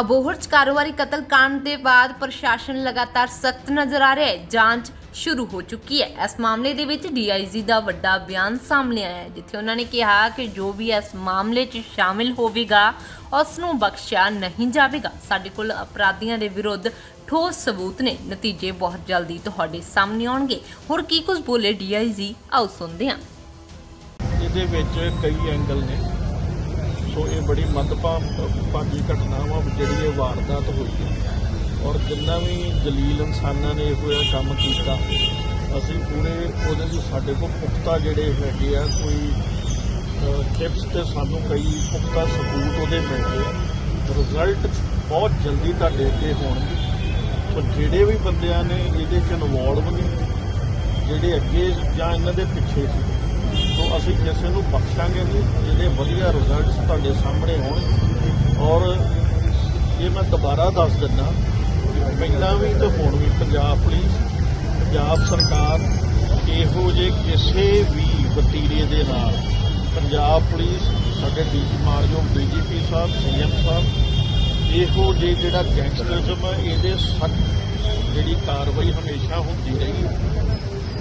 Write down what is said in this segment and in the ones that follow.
ਅਬੋਹਰ ਚ ਕਾਰੋਬਾਰੀ ਕਤਲकांड ਦੇ ਬਾਅਦ ਪ੍ਰਸ਼ਾਸਨ ਲਗਾਤਾਰ ਸਖਤ ਨਜ਼ਰ ਆ ਰਿਹਾ ਹੈ। ਜਾਂਚ ਸ਼ੁਰੂ ਹੋ ਚੁੱਕੀ ਹੈ। ਇਸ ਮਾਮਲੇ ਦੇ ਵਿੱਚ ਡੀਆਈਜੀ ਦਾ ਵੱਡਾ ਬਿਆਨ ਸਾਹਮਣੇ ਆਇਆ ਹੈ, ਜਿੱਥੇ ਉਹਨਾਂ ਨੇ ਕਿਹਾ ਕਿ ਜੋ ਵੀ ਇਸ ਮਾਮਲੇ 'ਚ ਸ਼ਾਮਿਲ ਹੋਵੇਗਾ, ਉਸ ਨੂੰ ਬਖਸ਼ਿਆ ਨਹੀਂ ਜਾਵੇਗਾ। ਸਾਡੇ ਕੋਲ ਅਪਰਾਧੀਆਂ ਦੇ ਵਿਰੁੱਧ ਠੋਸ ਸਬੂਤ ਨੇ। ਨਤੀਜੇ ਬਹੁਤ ਜਲਦੀ ਤੁਹਾਡੇ ਸਾਹਮਣੇ ਆਉਣਗੇ। ਹੋਰ ਕੀ ਕੁਝ ਬੋਲੇ ਡੀਆਈਜੀ? ਆਓ ਸੁਣਦੇ ਹਾਂ। ਇਹਦੇ ਵਿੱਚ ਕਈ ਐਂਗਲ ਨੇ। ਸੋ ਇਹ ਬੜੀ ਮੰਦਭਾਗੀ ਘਟਨਾ ਵਾ ਜਿਹੜੀ ਇਹ ਵਾਰਦਾਤ ਹੋਈ ਹੈ। ਔਰ ਜਿੰਨਾ ਵੀ ਜਲੀਲ ਇਨਸਾਨਾਂ ਨੇ ਇਹੋ ਜਿਹਾ ਕੰਮ ਕੀਤਾ, ਅਸੀਂ ਪੂਰੇ ਉਹਦੇ ਲਈ ਸਾਡੇ ਕੋਲ ਪੁਖਤਾ ਜਿਹੜੇ ਹੈਗੇ ਆ, ਕੋਈ ਟਿਪਸ ਤੇ ਸਾਨੂੰ ਕਈ ਪੁਖਤਾ ਸਬੂਤ ਉਹਦੇ ਮਿਲ ਗਏ ਆ। ਰਿਜ਼ਲਟ ਬਹੁਤ ਜਲਦੀ ਤੁਹਾਡੇ ਅੱਗੇ ਹੋਣਗੇ। ਸੋ ਜਿਹੜੇ ਵੀ ਬੰਦਿਆਂ ਨੇ ਇਹਦੇ ਚ ਇਨਵੋਲਵ ਨੇ, ਜਿਹੜੇ ਅੱਗੇ ਜਾਂ ਇਹਨਾਂ ਦੇ ਪਿੱਛੇ ਸੀ ਸੋ ਅਸੀਂ ਕਿਸੇ ਨੂੰ ਬਖਸ਼ਾਂਗੇ ਨਹੀਂ। ਜਿਹੜੇ ਵਧੀਆ ਰਿਜ਼ਲਟਸ ਤੁਹਾਡੇ ਸਾਹਮਣੇ ਹੋਣ। ਔਰ ਇਹ ਮੈਂ ਦੁਬਾਰਾ ਦੱਸ ਦਿੰਦਾ ਕਿ ਪਹਿਲਾਂ ਵੀ ਤੇ ਹੁਣ ਵੀ ਪੰਜਾਬ ਪੁਲਿਸ ਪੰਜਾਬ ਸਰਕਾਰ ਇਹੋ ਜੇ ਕਿਸੇ ਵੀ ਵਤੀਰੇ ਦੇ ਨਾਲ ਪੰਜਾਬ ਪੁਲਿਸ ਸਾਡੇ ਡੀਜੀ ਮਾਨਯੋਗ ਡੀਜੀਪੀ ਸਾਹਿਬ ਸੀਐਮ ਸਾਹਿਬ, ਇਹੋ ਜੇ ਜਿਹੜਾ ਗੈਂਗਸਟਰਿਜ਼ਮ ਹੈ ਇਹਦੇ ਸਖਤ ਜਿਹੜੀ ਕਾਰਵਾਈ ਹਮੇਸ਼ਾ ਹੁੰਦੀ ਰਹੀ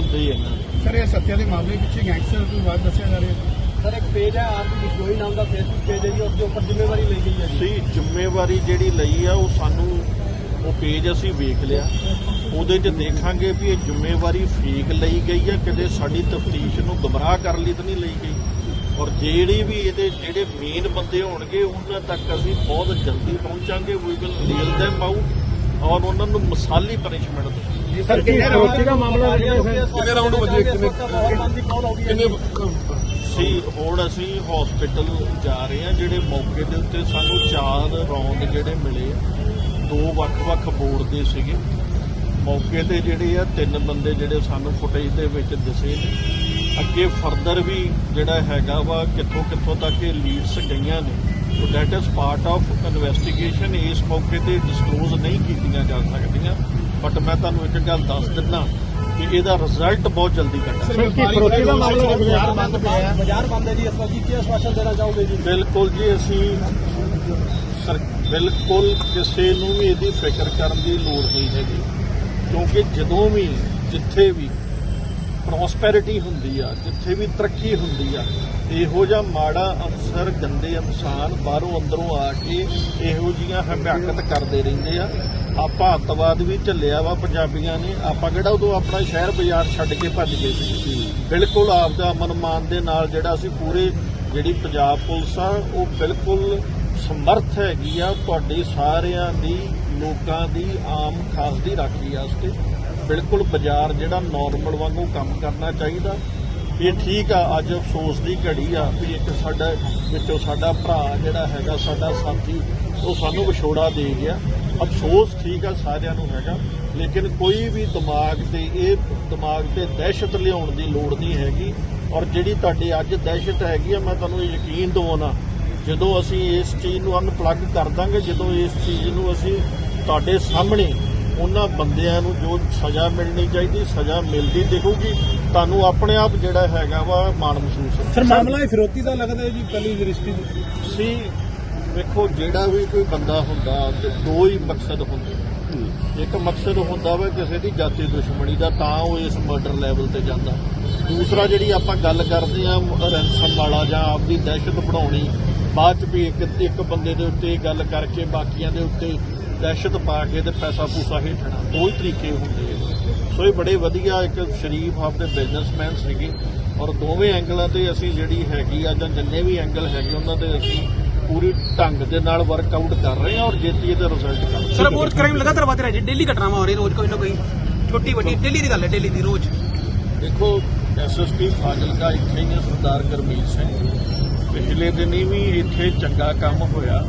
ਹੁੰਦੇ ਹੀ ਇਹਨਾਂ ਦੇ। ਸਰ ਇਹ ਸੱਤਿਆ ਦੇ ਮਾਮਲੇ ਪਿੱਛੇ ਗੈਂਗਸਟਰ ਤੋਂ ਬਾਅਦ ਦੱਸਿਆ ਜਾ ਰਿਹਾ ਹੈ। ਸਰ ਇੱਕ ਪੇਜ ਹੈ ਆਪ ਬਿਸ਼ਨੋਈ ਨਾਮ ਦਾ ਫੇਸਬੁੱਕ ਪੇਜ ਹੈ ਜੀ ਉਸ ਦੇ ਉੱਪਰ ਜ਼ਿੰਮੇਵਾਰੀ ਲਈ ਗਈ ਹੈ ਜੀ। ਸੀ ਜ਼ਿੰਮੇਵਾਰੀ ਜਿਹੜੀ ਲਈ ਆ ਉਹ ਸਾਨੂੰ ਉਹ ਪੇਜ ਅਸੀਂ ਵੇਖ ਲਿਆ। ਉਹਦੇ 'ਚ ਦੇਖਾਂਗੇ ਵੀ ਇਹ ਜ਼ਿੰਮੇਵਾਰੀ ਫੇਕ ਲਈ ਗਈ ਆ ਕਿਤੇ ਸਾਡੀ ਤਫਤੀਸ਼ ਨੂੰ ਗਮਰਾਹ ਕਰਨ ਲਈ ਤਾਂ ਨਹੀਂ ਲਈ ਗਈ। ਔਰ ਜਿਹੜੀ ਵੀ ਇਹਦੇ ਜਿਹੜੇ ਮੇਨ ਬੰਦੇ ਹੋਣਗੇ ਉਹਨਾਂ ਤੱਕ ਅਸੀਂ ਬਹੁਤ ਜਲਦੀ ਪਹੁੰਚਾਂਗੇ we will deal them out ਔਰ ਉਹਨਾਂ ਨੂੰ ਮਸਾਲੀ ਪਨਿਸ਼ਮੈਂਟ ਦੇ ਸਰ ਕਿੰਨੇ ਰਾਉਂਡ ਦਾ ਮਾਮਲਾ ਕਿੰਨੇ ਰਾਉਂਡ ਵਜੇ? ਕਿੰਨੇ ਕਿੰਨੇ ਸੀ ਹੁਣ ਅਸੀਂ ਹਸਪੀਟਲ ਜਾ ਰਹੇ ਹਾਂ ਜਿਹੜੇ ਮੌਕੇ ਦੇ ਉੱਤੇ ਸਾਨੂੰ ਚਾਰ ਰੌਂਦ ਜਿਹੜੇ ਮਿਲੇ ਦੋ ਵੱਖ-ਵੱਖ ਬੋਰਡ ਦੇ ਸੀਗੇ। ਮੌਕੇ ਤੇ ਜਿਹੜੇ ਆ ਤਿੰਨ ਬੰਦੇ ਜਿਹੜੇ ਸਾਨੂੰ ਫੁਟੇਜ ਦੇ ਵਿੱਚ ਦਿਸੇ ਨੇ। ਅੱਗੇ ਫਰਦਰ ਵੀ ਜਿਹੜਾ ਹੈਗਾ ਵਾ ਕਿੱਥੋਂ ਕਿੱਥੋਂ ਤੱਕ ਇਹ ਲੀਡਸ ਗਈਆਂ ਨੇ। That is part of investigation ਇਸ ਮੌਕੇ ਤੇ ਡਿਸਕਲੋਜ਼ ਨਹੀਂ ਕੀਤੀਆਂ ਜਾ ਸਕਦੀਆਂ ਬਟ ਮੈਂ ਤੁਹਾਨੂੰ ਇੱਕ ਗੱਲ ਦੱਸ ਦਿੰਦਾ ਕਿ ਇਹਦਾ ਰਿਜ਼ਲਟ ਬਹੁਤ ਜਲਦੀ ਕੱਢਾਂਗੇ ਕੀ ਫਰੋਤੀ ਦਾ ਮਾਮਲਾ ਬਾਜ਼ਾਰ ਬੰਦ ਪਿਆ। ਹੈ ਬਾਜ਼ਾਰ ਬੰਦ ਹੈ ਜੀ ਇਸ ਵਾਰ ਜੀ ਕੀ ਆਸ਼ਵਾਸਨ ਦੇਣਾ ਚਾਹੋਗੇ ਜੀ? ਬਿਲਕੁਲ ਜੀ ਅਸੀਂ ਸਰ ਬਿਲਕੁਲ ਕਿਸੇ ਨੂੰ ਵੀ ਇਹਦੀ ਫਿਕਰ ਕਰਨ ਦੀ ਲੋੜ ਨਹੀਂ ਹੈਗੀ ਕਿਉਂਕਿ ਜਦੋਂ ਵੀ ਜਿੱਥੇ ਵੀ ਪ੍ਰੋਸਪੈਰਿਟੀ ਹੁੰਦੀ ਆ, ਜਿੱਥੇ ਵੀ ਤਰੱਕੀ ਹੁੰਦੀ ਆ, ਇਹੋ ਜਿਹਾ ਮਾੜਾ ਅਫਸਰ, ਗੰਦੇ ਇਨਸਾਨ ਬਾਹਰੋਂ ਅੰਦਰੋਂ ਆ ਕੇ ਇਹੋ ਜੀਆਂ ਹਮਾਕਤ ਕਰਦੇ ਰਹਿੰਦੇ ਆ। ਆਪਾਂ ਅੱਤਵਾਦ ਵੀ ਝੱਲਿਆ ਵਾ ਪੰਜਾਬੀਆਂ ਨੇ, ਆਪਾਂ ਕਿਹੜਾ ਉਦੋਂ ਆਪਣਾ ਸ਼ਹਿਰ ਬਾਜ਼ਾਰ ਛੱਡ ਕੇ ਭੱਜ ਗਏ ਸੀ? ਬਿਲਕੁਲ ਆਪਦਾ ਅਮਨ ਮਾਨ ਦੇ ਨਾਲ ਜਿਹੜਾ ਅਸੀਂ ਪੂਰੇ ਜਿਹੜੀ ਪੰਜਾਬ ਪੁਲਿਸ ਆ, ਉਹ ਬਿਲਕੁਲ ਸਮਰਥ ਹੈਗੀ ਆ, ਤੁਹਾਡੇ ਸਾਰਿਆਂ ਦੀ, ਲੋਕਾਂ ਦੀ, ਆਮ ਖਾਸ ਦੀ ਰਾਖੀ ਵਾਸਤੇ। ਬਿਲਕੁਲ ਬਾਜ਼ਾਰ ਜਿਹੜਾ ਨਾਰਮਲ ਵਾਂਗੂ ਕੰਮ ਕਰਨਾ ਚਾਹੀਦਾ। ਇਹ ਠੀਕ ਆ, ਅੱਜ ਅਫਸੋਸ ਦੀ ਘੜੀ ਆ ਵੀ ਇੱਕ ਸਾਡਾ ਵਿੱਚੋਂ ਸਾਡਾ ਭਰਾ ਜਿਹੜਾ ਹੈਗਾ, ਸਾਡਾ ਸਾਥੀ, ਉਹ ਸਾਨੂੰ ਵਿਛੋੜਾ ਦੇ ਗਿਆ। ਅਫਸੋਸ ਠੀਕ ਆ, ਸਾਰਿਆਂ ਨੂੰ ਹੈਗਾ। ਲੇਕਿਨ ਕੋਈ ਵੀ ਦਿਮਾਗ ਤੇ ਇਹ ਦਿਮਾਗ ਤੇ ਦਹਿਸ਼ਤ ਲਿਆਉਣ ਦੀ ਲੋੜ ਨਹੀਂ ਹੈਗੀ। ਔਰ ਜਿਹੜੀ ਤੁਹਾਡੀ ਅੱਜ ਦਹਿਸ਼ਤ ਹੈਗੀ ਆ, ਮੈਂ ਤੁਹਾਨੂੰ ਯਕੀਨ ਦਵਾਉਣਾ, ਜਦੋਂ ਅਸੀਂ ਇਸ ਚੀਜ਼ ਨੂੰ ਅਨਪਲੱਗ ਕਰ ਦਾਂਗੇ, ਜਦੋਂ ਇਸ ਚੀਜ਼ ਨੂੰ ਅਸੀਂ ਤੁਹਾਡੇ ਸਾਹਮਣੇ ਉਹਨਾਂ ਬੰਦਿਆਂ ਨੂੰ ਜੋ ਸਜ਼ਾ ਮਿਲਣੀ ਚਾਹੀਦੀ ਸਜ਼ਾ ਮਿਲਦੀ ਦਿਖੂਗੀ। ਤੁਹਾਨੂੰ ਆਪਣੇ ਆਪ ਜਿਹੜਾ ਹੈਗਾ ਵਾ ਮਾਣ ਮਹਿਸੂਸ ਸਰ ਮਾਮਲਾ ਫਿਰੋਤੀ ਦਾ ਲੱਗਦਾ ਜੀ ਪਹਿਲੀ ਦ੍ਰਿਸ਼ਟੀ ਤੋਂ ਸੀ ਵੇਖੋ ਜਿਹੜਾ ਵੀ ਕੋਈ ਬੰਦਾ ਹੁੰਦਾ ਤੇ ਦੋ ਹੀ ਮਕਸਦ ਹੁੰਦੇ ਇੱਕ ਮਕਸਦ ਹੁੰਦਾ ਵਾ ਕਿਸੇ ਦੀ ਜਾਤੀ ਦੁਸ਼ਮਣੀ ਦਾ ਤਾਂ ਉਹ ਇਸ ਮਰਡਰ ਲੈਵਲ ਤੇ ਜਾਂਦਾ। ਦੂਸਰਾ ਜਿਹੜੀ ਆਪਾਂ ਗੱਲ ਕਰਦੇ ਆ ਰੈਂਸਮ ਵਾਲਾ ਜਾਂ ਆਪਦੀ ਦਹਿਸ਼ਤ ਬਣਾਉਣੀ ਬਾਅਦ ਚ ਵੀ ਇੱਕ ਇੱਕ ਬੰਦੇ ਦੇ ਉੱਤੇ ਗੱਲ ਕਰਕੇ ਬਾਕੀਆਂ ਦੇ ਉੱਤੇ ਦਹਿਸ਼ਤ ਪਾ ਕੇ ਤੇ ਪੈਸਾ ਪੂਸਾ ਹੇਠਣਾ ਦੋ ਹੀ ਤਰੀਕੇ ਹੁੰਦੇ ਆ। ਸੋ ਇਹ ਬੜੇ ਵਧੀਆ ਇੱਕ ਸ਼ਰੀਫ ਆਪਦੇ ਬਿਜ਼ਨਸਮੈਨ ਸੀਗੇ ਔਰ ਦੋਵੇਂ ਐਂਗਲਾਂ ਤੇ ਅਸੀਂ ਜਿਹੜੀ ਹੈਗੀ ਆ ਜਾਂ ਜਿੰਨੇ ਵੀ ਐਂਗਲ ਹੈਗੇ ਉਹਨਾਂ ਤੇ ਅਸੀਂ ਪੂਰੀ ਢੰਗ ਦੇ ਨਾਲ ਵਰਕਆਊਟ ਕਰ ਰਹੇ ਹਾਂ ਔਰ ਜੇਤੀ ਇਹਦਾ ਰਿਜ਼ਲਟ ਕਰ ਰਹੇ ਸਰ ਰਿਪੋਰਟ ਕ੍ਰਾਈਮ ਲਗਾਤਾਰ ਵਧ ਰਿਹਾ ਜੀ। ਡੇਲੀ ਘਟਨਾਵਾਂ ਹੋ ਰਹੀ ਰੋਜ਼ ਕੋਈ ਨਾ ਕੋਈ। ਛੋਟੀ ਵੱਡੀ ਡੇਲੀ ਦੀ ਗੱਲ ਹੈ ਡੇਲੀ ਦੀ ਰੋਜ਼। ਦੇਖੋ ਐਸਐਸਪੀ ਫਾਜ਼ਿਲਕਾ ਇੱਥੇ ਹੀ ਹੈ ਸਰਦਾਰ ਗੁਰਮੀਤ ਸਿੰਘ। ਪਿਛਲੇ ਦਿਨੀ ਵੀ ਇੱਥੇ ਚੰਗਾ ਕੰਮ ਹੋਇਆ।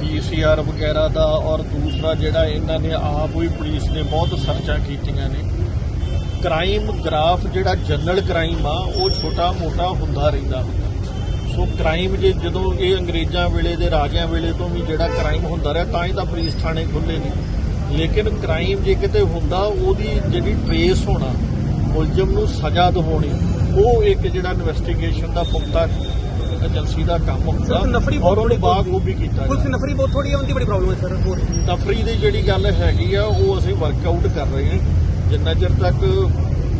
ਪੀਸੀਆਰ ਵਗੈਰਾ ਦਾ ਔਰ ਦੂਸਰਾ ਜਿਹੜਾ ਇਹਨਾਂ ਨੇ ਆਪ ਹੀ ਪੁਲਿਸ ਨੇ ਬਹੁਤ ਸਰਚਾਂ ਕੀਤੀਆਂ ਨੇ। ਕ੍ਰਾਈਮ ਗ੍ਰਾਫ ਜਿਹੜਾ ਜਨਰਲ ਕ੍ਰਾਈਮ ਆ, ਉਹ ਛੋਟਾ ਮੋਟਾ ਹੁੰਦਾ ਰਹਿੰਦਾ। ਸੋ ਕ੍ਰਾਈਮ ਜੇ ਜਦੋਂ ਇਹ ਅੰਗਰੇਜ਼ਾਂ ਵੇਲੇ ਦੇ ਰਾਜਿਆਂ ਵੇਲੇ ਤੋਂ ਵੀ ਜਿਹੜਾ ਕ੍ਰਾਈਮ ਹੁੰਦਾ ਰਿਹਾ, ਤਾਂ ਹੀ ਤਾਂ ਪੁਲਿਸ ਥਾਣੇ ਖੁੱਲੇ ਨੇ। ਲੇਕਿਨ ਕ੍ਰਾਈਮ ਜੇ ਕਿਤੇ ਹੁੰਦਾ, ਉਹਦੀ ਜਿਹੜੀ ਟਰੇਸ ਹੋਣਾ, ਮੁਲਜ਼ਮ ਨੂੰ ਸਜ਼ਾ ਦਿਵਾਉਣੀ, ਉਹ ਇੱਕ ਜਿਹੜਾ ਇਨਵੈਸਟੀਗੇਸ਼ਨ ਦਾ ਪੁਖਤਾ ਏਜੰਸੀ ਦਾ ਕੰਮ ਹੁੰਦਾ। ਨਫਰੀ ਔਰ ਬਹੁਤ ਉਹਨੂੰ ਬਾਅਦ ਉਹ ਵੀ ਕੀਤਾ ਪੁਲਿਸ। ਨਫਰੀ ਬਹੁਤ ਥੋੜੀ ਹੈ ਉਹਦੀ ਬੜੀ ਪ੍ਰੋਬਲਮ ਹੈ ਸਰ ਹੋਰ। ਤਫਰੀ ਦੀ ਜਿਹੜੀ ਗੱਲ ਹੈਗੀ ਆ ਉਹ ਅਸੀਂ ਵਰਕਆਊਟ ਕਰ ਰਹੇ ਹਾਂ। ਜਿੰਨਾ ਚਿਰ ਤੱਕ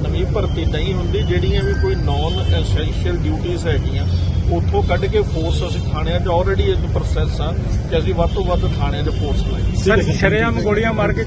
ਨਵੀਂ ਭਰਤੀ ਨਹੀਂ ਹੁੰਦੀ ਜਿਹੜੀਆਂ ਵੀ ਕੋਈ ਨਾਨ ਐਸੈਂਸ਼ੀਅਲ ਡਿਊਟੀਆਂ ਹੈਗੀਆਂ ਉੱਥੋਂ ਕੱਢ ਕੇ ਫੋਰਸ ਅਸੀਂ ਥਾਣਿਆਂ 'ਚ ਆਲਰੇਡੀ ਇਹ ਪ੍ਰੋਸੈਸ ਆ ਕਿ ਅਸੀਂ ਵੱਧ ਤੋਂ ਵੱਧ ਥਾਣਿਆਂ 'ਚ ਫੋਰਸ ਲਾਈ ਸਰ ਸ਼ਰੇਆਮ ਗੋਲੀਆਂ ਮਾਰ ਕੇ